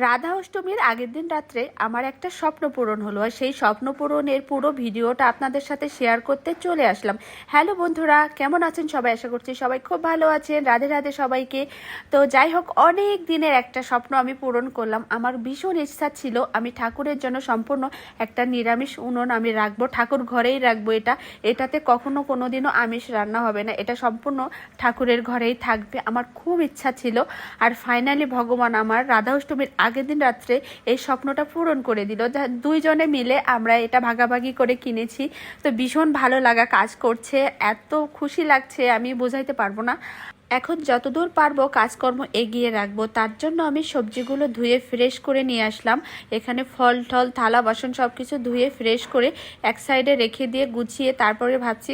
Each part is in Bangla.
রাধা অষ্টমীর আগের দিন রাত্রে আমার একটা স্বপ্ন পূরণ হলো আর সেই স্বপ্ন পূরণের পুরো ভিডিওটা আপনাদের সাথে শেয়ার করতে চলে আসলাম। হ্যালো বন্ধুরা, কেমন আছেন সবাই? আশা করছি সবাই খুব ভালো আছেন। রাধে রাধে সবাইকে। তো যাই হোক, অনেক দিনের একটা স্বপ্ন আমি পূরণ করলাম। আমার ভীষণ ইচ্ছা ছিল আমি ঠাকুরের জন্য সম্পূর্ণ একটা নিরামিষ উনুন আমি রাখব, ঠাকুর ঘরেই রাখব এটা। এটাতে কখনো কোনো দিনও আমিষ রান্না হবে না। এটা সম্পূর্ণ ঠাকুরের ঘরেই থাকবে। আমার খুব ইচ্ছা ছিল। আর ফাইনালি ভগবান আমার রাধা অষ্টমীর আগের দিন রাত্রে এই স্বপ্নটা পূরণ করে দিল। দুইজনে মিলে আমরা এটা ভাগাভাগি করে কিনেছি। তো ভীষণ ভালো লাগা কাজ করছে। এত খুশি লাগছে, আমি বোঝাইতে পারব না। এখন যতদূর পারব কাজকর্ম এগিয়ে রাখব, তার জন্য আমি সবজিগুলো ধুয়ে ফ্রেশ করে নিয়ে আসলাম। এখানে ফল, টল, থালা, বাসন সব কিছু ধুয়ে ফ্রেশ করে এক সাইডে রেখে দিয়ে গুছিয়ে তারপরে ভাবছি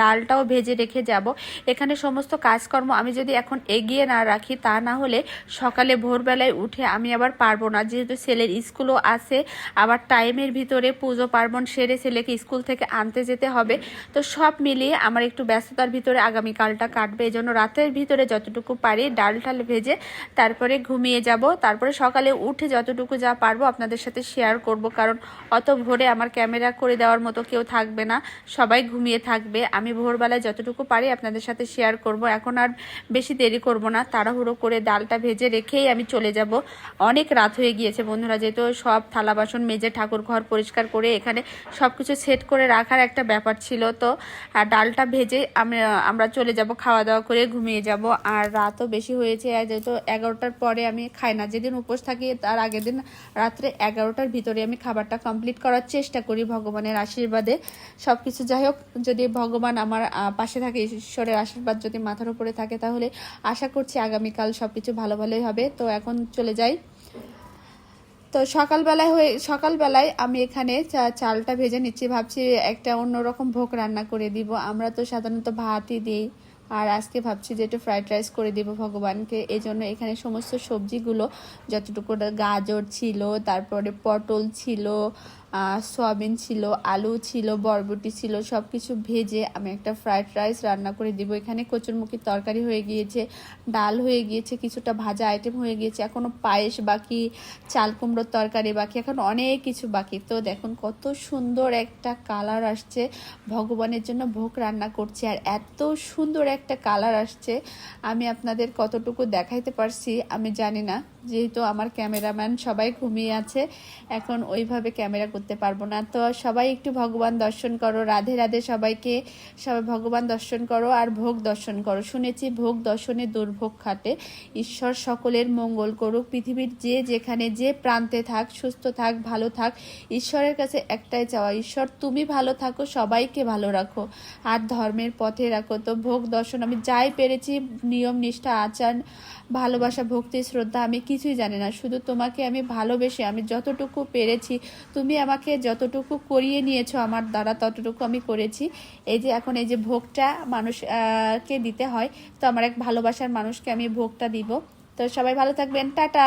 ডালটাও ভেজে রেখে যাব। এখানে সমস্ত কাজকর্ম আমি যদি এখন এগিয়ে না রাখি, তা না হলে সকালে ভোরবেলায় উঠে আমি আবার পারব না। যেহেতু ছেলের স্কুলও আছে, আবার টাইমের ভিতরে পুজো, পার্বণ সেরে ছেলেকে স্কুল থেকে আনতে যেতে হবে। তো সব মিলিয়ে আমার একটু ব্যস্ততার ভিতরে আগামীকালটা কাটবে। এই জন্য রাতের ভিতরে যতটুকু পারি ডাল টাল ভেজে তারপরে ঘুমিয়ে যাব। তারপরে সকালে উঠে যতটুকু যা পারব আপনাদের সাথে শেয়ার করব। কারণ অত ভোরে আমার ক্যামেরা করে দেওয়ার মতো কেউ থাকবে না। সবাই ঘুমিয়ে থাকবে। আমি ভোরবেলায় যতটুকু পারি আপনাদের সাথে শেয়ার করব। এখন আর বেশি দেরি করব না। তাড়াহুড়ো করে ডালটা ভেজে রেখেই আমি চলে যাব। অনেক রাত হয়ে গিয়েছে বন্ধুরা। যেহেতু সব থালা বাসন মেজে ঠাকুর ঘর পরিষ্কার করে এখানে সব কিছু সেট করে রাখার একটা ব্যাপার ছিল। তো আর ডালটা ভেজে আমি, আমরা চলে যাব খাওয়া দাওয়া করে ঘুমিয়ে যাব। আর রাতও বেশি হয়েছে যেহেতু এগারোটার পরে আমি খাই না। যেদিন উপোস থাকি, তার আগের দিন রাত্রে এগারোটার ভিতরে আমি খাবারটা কমপ্লিট করার চেষ্টা করি ভগবানের আশীর্বাদে। সব কিছু যাই হোক, যদি ভগবান আমার পাশে থাকে, ঈশ্বরের আশীর্বাদ যদি মাথার উপরে থাকে, তাহলে আশা করছি আগামীকাল সব কিছু ভালো ভালোই হবে। তো এখন চলে যাই। তো সকালবেলায় হয়ে, সকালবেলায় আমি এখানে চালটা ভেজে নিচ্ছি। ভাবছি একটা অন্যরকম ভোগ রান্না করে দিব। আমরা তো সাধারণত ভাতই দিই। আর আজকে ভাবছি যে একটু ফ্রাইড রাইস করে দেবো ভগবানকে। এই জন্য এখানে সমস্ত সবজিগুলো, যতটুকু গাজর ছিল, তারপরে পটল ছিল সয়াবিন ছিল, আলু ছিল, বরবটি ছিল সব কিছু ভেজে আমি একটা ফ্রাইড রাইস রান্না করে দিব। এখানে কচুরমুখির তরকারি হয়ে গিয়েছে, ডাল হয়ে গিয়েছে, কিছুটা ভাজা আইটেম হয়ে গিয়েছে এখনও পায়েস বাকি, চাল কুমড়োর তরকারি বাকি, এখন অনেক কিছু বাকি। তো দেখুন, কত সুন্দর একটা কালার আসছে, ভগবানের জন্য ভোগ রান্না করছি, আর এত সুন্দর একটা কালার আসছে। আমি আপনাদের কতটুকু দেখাইতে পারছি, আমি জানি না। যেহেতু আমার ক্যামেরাম্যান সবাই ঘুমিয়ে আছে, এখন ওইভাবে ক্যামেরা করতে পারব না। তো সবাই একটু ভগবান দর্শন করো, রাধে রাধে সবাইকে। সবাই ভগবান দর্শন করো আর ভোগ দর্শন করো। শুনেছি ভোগ দর্শনে দুর্ভোগ খাটে। ঈশ্বর সকলের মঙ্গল করুক। পৃথিবীর যে যেখানে যে প্রান্তে থাক, সুস্থ থাক, ভালো থাক, ঈশ্বরের কাছে একটাই চাওয়া, ঈশ্বর, তুমি ভালো থাকো, সবাইকে ভালো রাখো। আর ধর্মের পথে রাখো। তো ভোগ দর্শন, আমি যাই পেরেছি, নিয়ম, নিষ্ঠা, আচার, ভালোবাসা, ভক্তি, শ্রদ্ধা, আমি কিছুই জানে না। শুধু তোমাকে আমি ভালোবেসে, আমি যতটুকু পেরেছি, তুমি আমাকে যতটুকু করিয়ে নিয়েছো আমার দ্বারা ততটুকু আমি করেছি। এই যে এখন এই যে ভোগটা মানুষকে দিতে হয়, তো আমার এক ভালোবাসার মানুষকে আমি ভোগটা দিব। তো সবাই ভালো থাকবেন। টাটা!